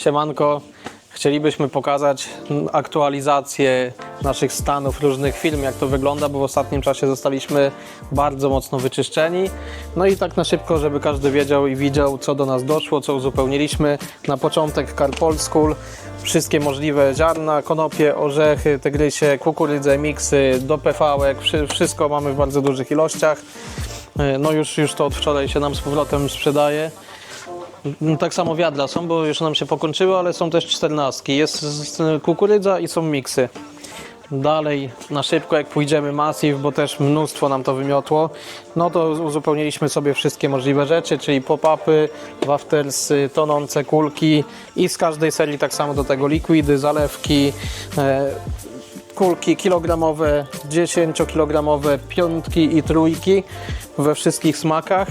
Siemanko, chcielibyśmy pokazać aktualizację naszych stanów różnych firm, jak to wygląda, bo w ostatnim czasie zostaliśmy bardzo mocno wyczyszczeni. No i tak na szybko, żeby każdy wiedział i widział, co do nas doszło, co uzupełniliśmy. Na początek Carpol School, wszystkie możliwe ziarna, konopie, orzechy, tygrysie, kukurydzę, miksy, do wszy- wszystko mamy w bardzo dużych ilościach. E, No już, już to od wczoraj się nam z powrotem sprzedaje. No, Tak samo wiadra są, bo już nam się pokończyły, ale są też czternastki. Jest kukurydza i są miksy. Dalej na szybko jak pójdziemy Massive, bo też mnóstwo nam to wymiotło, no to uzupełniliśmy sobie wszystkie możliwe rzeczy, czyli pop-upy, waftersy, tonące kulki i z każdej serii tak samo do tego likwidy, zalewki, e, kulki kilogramowe, 10-kilogramowe, piątki i trójki we wszystkich smakach.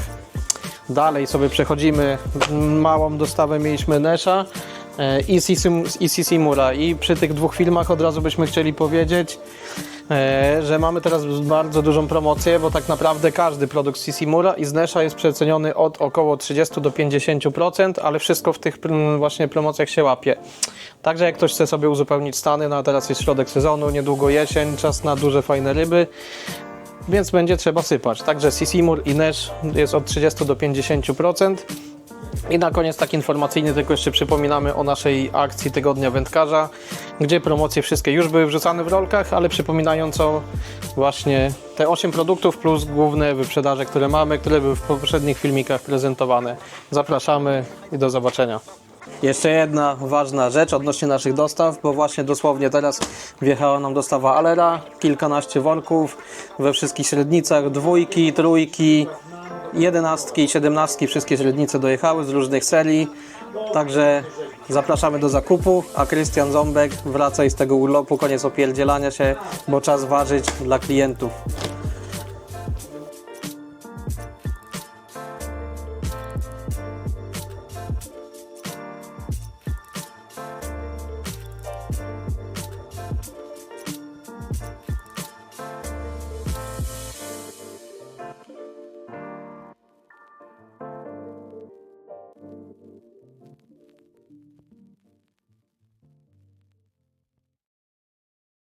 Dalej sobie przechodzimy, małą dostawę mieliśmy Nesha e, i Sisim- i Sisimura. I przy tych dwóch filmach od razu byśmy chcieli powiedzieć, e, że mamy teraz bardzo dużą promocję, bo tak naprawdę każdy produkt Sisimura i z Nesha jest przeceniony od około 30 do 50%, ale wszystko w tych właśnie promocjach się łapie. Także jak ktoś chce sobie uzupełnić stany, no a teraz jest środek sezonu, niedługo jesień, czas na duże fajne ryby, więc będzie trzeba sypać. Także Sisimur i Nash jest od 30 do 50%. I na koniec tak informacyjny tylko jeszcze przypominamy o naszej akcji Tygodnia Wędkarza, gdzie promocje wszystkie już były wrzucane w rolkach, ale przypominająco właśnie te 8 produktów plus główne wyprzedaże, które mamy, które były w poprzednich filmikach prezentowane. Zapraszamy i do zobaczenia. Jeszcze jedna ważna rzecz odnośnie naszych dostaw, bo właśnie dosłownie teraz wjechała nam dostawa Alera, kilkanaście worków we wszystkich średnicach, dwójki, trójki, jedenastki siedemnastki, wszystkie średnice dojechały z różnych serii. Także zapraszamy do zakupu, a Krystian Ząbek wraca z tego urlopu, koniec opierdzielania się, bo czas ważyć dla klientów.